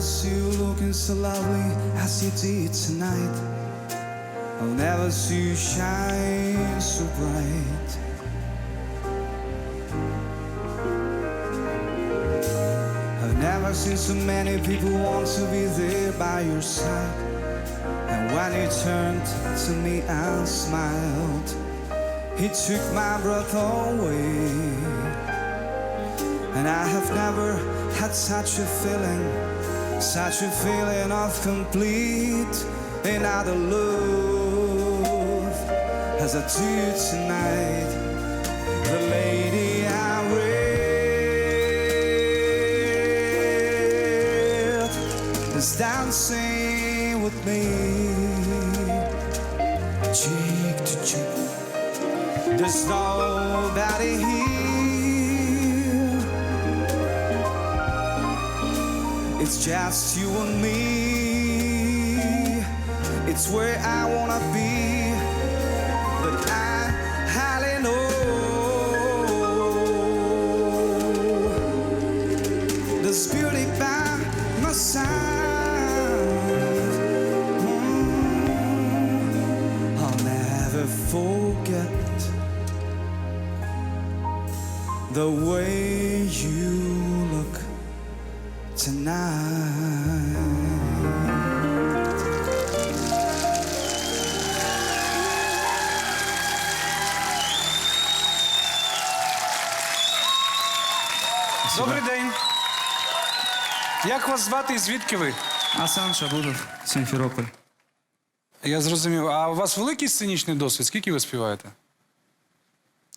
see you looking so lovely as you did tonight. I'll never see you shine so bright. I've never seen so many people want to be there by your side. And when you turned to me and smiled, he took my breath away. And I have never had such a feeling, such a feeling of complete and utter love as I do tonight. The lady I with is dancing with me, cheek to cheek. There's nobody here. It's just you and me. It's where I wanna be. But I highly know there's beauty by my side. Mm, I'll never forget the way you look tonight. Добрий день. Як вас звати і звідки ви? Асан Шабудов, Симферополь. Я зрозумів. А у вас великий сценічний досвід? Скільки ви співаєте?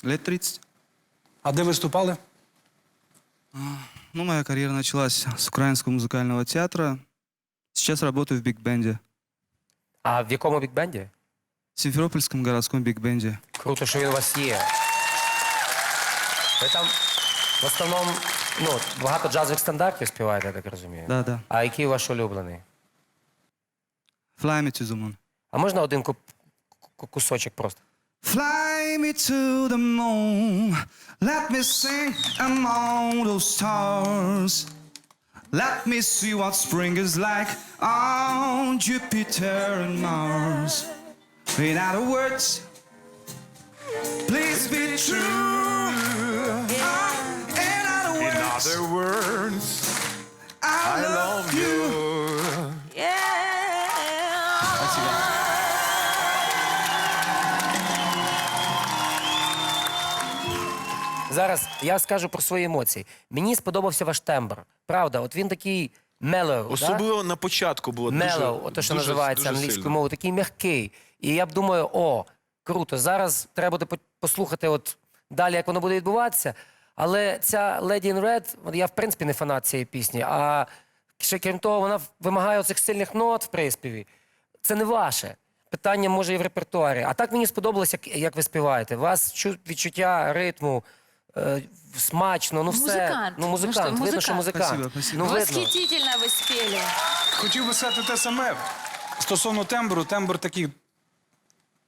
Лет 30. А де виступали? Ну, моя карьера началась с Украинского музыкального театра. Сейчас работаю в биг-бенде. А в якому бікбенді? В Симферопольском городском биг-бенде. Круто, що він у вас є. Ви там в основному ну, багато джазових стандартів співаєте, я так розумію. Да, да. А який ваш улюблений? Fly me to the moon. А можна один ку- ку- кусочок просто? Fly me to the moon. Let me sing among those stars. Let me see what spring is like on Jupiter and Mars. In other words, please be true. In other In words, other words, I I love love you. you. Зараз я скажу про свої емоції. Мені сподобався ваш тембр. Правда, от він такий мелоу. Да? Особливо на початку було дуже, Мелоу, ото що дуже- називається дуже англійською мовою, такий м'який. І я б думаю, о, круто, зараз треба буде послухати от далі, як воно буде відбуватися. Але ця Lady in Red, я в принципі не фанат цієї пісні, а ще крім того, вона вимагає оцих сильних нот в приспіві. Це не ваше. Питання може і в репертуарі. А так мені сподобалось, як, як ви співаєте. У вас чу- відчуття ритму, е, смачно, ну все. Музикант. Ну, Ну музикант. що, Видно, що музикант. музикант. Спасибо, спасибо. Ну, видно. Восхитительно вы спели. Хотів би сказати те саме. Стосовно тембру, тембр такий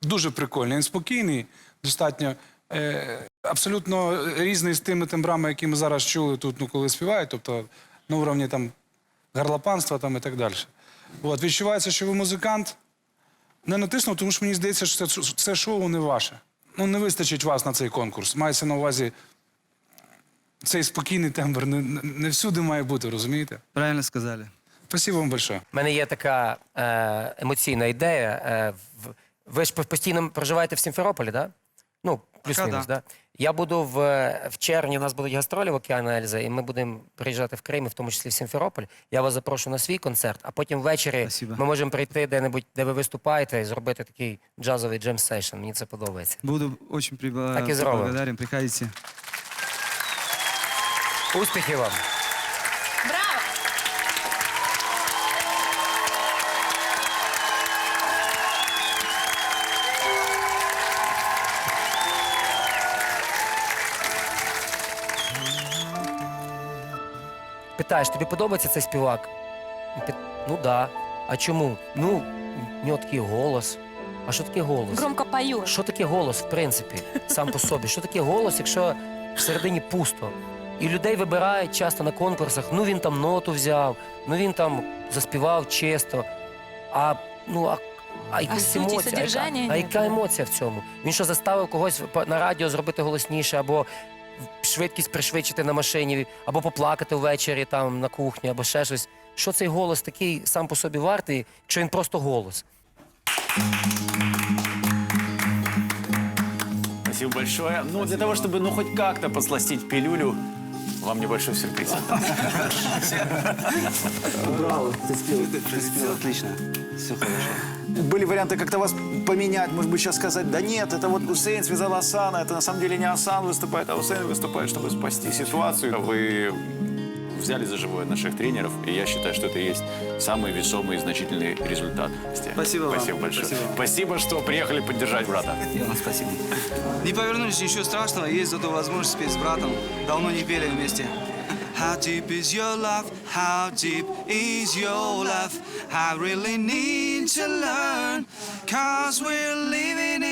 дуже прикольний. Він спокійний, достатньо е, абсолютно різний з тими тембрами, які ми зараз чули тут, ну, коли співають, тобто на уровні там гарлопанства там, і так далі. От, відчувається, що ви музикант. Не натиснув, тому що мені здається, що це, це шоу не ваше. Ну, не вистачить вас на цей конкурс. Мається на увазі цей спокійний тембр. Не, не, всюди має бути, розумієте? Правильно сказали. Спасибо вам большое. У мене є така е, емоційна ідея. Е, в- ви ж постійно проживаєте в Сімферополі, так? Да? Ну, плюс-мінус, да. да. Я буду в, в червні, у нас будуть гастролі в Океана Ельзи, і ми будемо приїжджати в Крим, і в тому числі в Сімферополь. Я вас запрошу на свій концерт, а потім ввечері Спасибо. ми можемо прийти де-небудь, де ви виступаєте, і зробити такий джазовий джем сейшн. Мені це подобається. Буду очень прибла- Так и здорово. благодарен. Приходите. Успіхів вам! Браво! Питаєш, тобі подобається цей співак? Пі- Ну да. А чому? Ну, в нього такий голос. А що таке голос? Громко поешь. Що таке голос, в принципі, сам по собі? Що таке голос, якщо всередині пусто? І людей вибирають часто на конкурсах. Ну він там ноту взяв, ну він там заспівав чисто. А ну а, а якась емоція. а яка- содержання А ні. яка емоція в цьому? Він що заставив когось по- на радіо зробити голосніше, або швидкість пришвидшити на машині, або поплакати ввечері там на кухні, або ще щось. Що цей голос такий сам по собі вартий, якщо він просто голос? Спасибо большое. Ну, для того, чтобы ну хоть как-то подсластить пилюлю, вам небольшой сюрприз. Отлично. Все хорошо. Были варианты как-то вас поменять, может быть, сейчас сказать, да нет, это вот Хусейн связал Асана, это на самом деле не Асан выступает, а Хусейн выступает, чтобы спасти ситуацию. Вы взяли за живое наших тренеров, и я считаю, что это и есть самый весомый и значительный результат. Спасибо вам. Спасибо большое. Спасибо. Спасибо, что приехали поддержать брата. Вам спасибо. Не повернулись, ничего страшного. Есть зато возможность спеть с братом. Давно не пели вместе. How deep is your love? How deep is your love? I really need to learn. Cause we're living